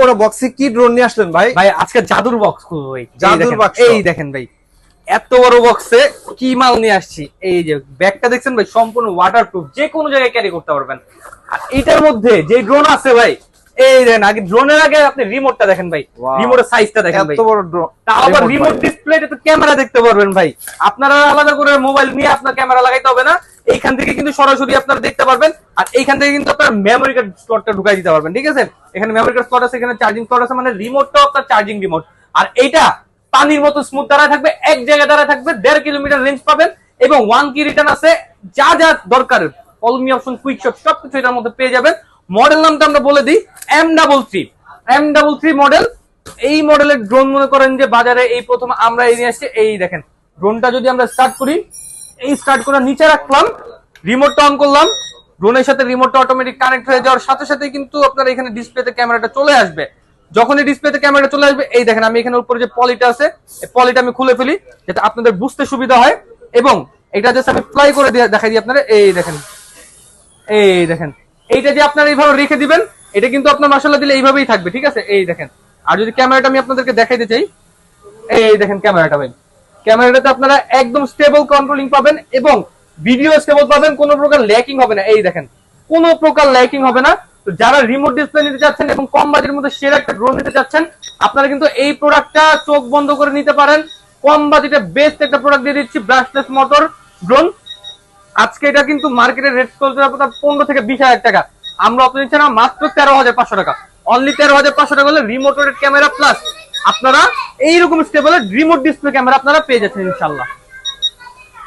বড় বক্সে কি ড্রোন নিয়ে আসলেন ভাই? ভাই আজকে জাদুর বক্স খুলবো ভাই। জাদুর বাক্স। এই দেখেন ভাই এত বড় বক্সে কি মাল নিয়ে আসছি? এই যে ব্যাগটা দেখছেন ভাই সম্পূর্ণ ওয়াটারপ্রুফ যে কোনো জায়গায় ক্যারি করতে পারবেন। আর এটার মধ্যে যে ড্রোন আছে ভাই এই দেখেন আগে ড্রোনের আগে আপনি রিমোটটা দেখেন ভাই। রিমোটের সাইজটা দেখেন ভাই। এত বড় ড্রোন তাও আবার রিমোট ডিসপ্লেতে তো ক্যামেরা দেখতে পারবেন ভাই। আপনারা আলাদা করে মোবাইল নিয়ে আপনার ক্যামেরা লাগাইতে হবে না। এইখান থেকে কিন্তু সরাসরি আপনারা দেখতে পারবেন, আর এইখান থেকে কিন্তু আপনার মেমোরি কার্ড স্লটটা ঢুকাই দিতে পারবেন, ঠিক আছে? এখানে মেমোরি কার্ড স্লট আছে, এখানে চার্জিং স্লট আছে মানে রিমোটটাও আপনার চার্জিং রিমোট আর এইটা পানির মতো স্মুথ দাঁড়ায় থাকবে, এক জায়গায় দাঁড়ায় থাকবে, দেড় কিলোমিটার রেঞ্জ পাবেন, এবং ওয়ান কি রিটার্ন আছে, যা যা দরকার। কলমি অপশন কুইক শট সবকিছু এটার মধ্যে পেয়ে যাবেন। মডেল নামটা আমরা বলে দিই M double three M double three model এই মডেলের ড্রোন মনে করেন যে বাজারে এই প্রথম আমরা এই নিয়ে আসছি, এই দেখেন ড্রোনটা যদি আমরা স্টার্ট করি, এই স্টার্ট করে নিচে রাখলাম রিমোটটা অন করলাম ড্রোনের সাথে রিমোটটা অটোমেটিক কানেক্ট হয়ে যাওয়ার সাথে সাথে কিন্তু আপনার এখানে ডিসপ্লেতে ক্যামেরাটা চলে আসবে। যখনই ডিসপ্লেতে ক্যামেরাটা চলে আসবে, এই দেখেন আমি এখানে উপরে যে পলিটা আছে, এই পলিটা আমি খুলে ফেলি, যাতে আপনাদের বুঝতে সুবিধা হয়। এবং এটা জাস্ট আমি ফ্লাই করে দেখাই দিই আপনারা এই দেখেন এই দেখেন, এইটা যে আপনারা এইভাবে রেখে দিবেন, এটা কিন্তু আপনার মশলা দিলে এইভাবেই থাকবে, ঠিক আছে? এই দেখেন, আর যদি ক্যামেরাটা আমি আপনাদেরকে দেখাইতে চাই, এই দেখেন ক্যামেরাটা ভাই ক্যামেরাটাতে আপনারা একদম স্টেবল কন্ট্রোলিং পাবেন এবং ভিডিও স্টেবল পাবেন, কোনো প্রকার ল্যাকিং হবে না। এই দেখেন, কোনো প্রকার ল্যাকিং হবে না। তো যারা রিমোট ডিসপ্লে নিতে চাচ্ছেন এবং কম বাজেটের মধ্যে সেরা একটা ড্রোন নিতে চাচ্ছেন, আপনারা কিন্তু এই প্রোডাক্টটা চোখ বন্ধ করে নিতে পারেন। কম বাজেটে বেস্ট একটা প্রোডাক্ট দিয়ে দিচ্ছি ব্রাশলেস মোটর ড্রোন আজকে এটা কিন্তু মার্কেটের রেট চলছে আপনার পনেরো থেকে বিশ হাজার টাকা। আমরা অত নিচ্ছি না, মাত্র তেরো হাজার পাঁচশো টাকা। অনলি তেরো হাজার পাঁচশো টাকা হলে রিমোটেড ক্যামেরা প্লাস আপনারা এইরকম স্টেবলের রিমোট ডিসপ্লে ক্যামেরা আপনারা পেয়ে যাচ্ছেন ইনশাল্লাহ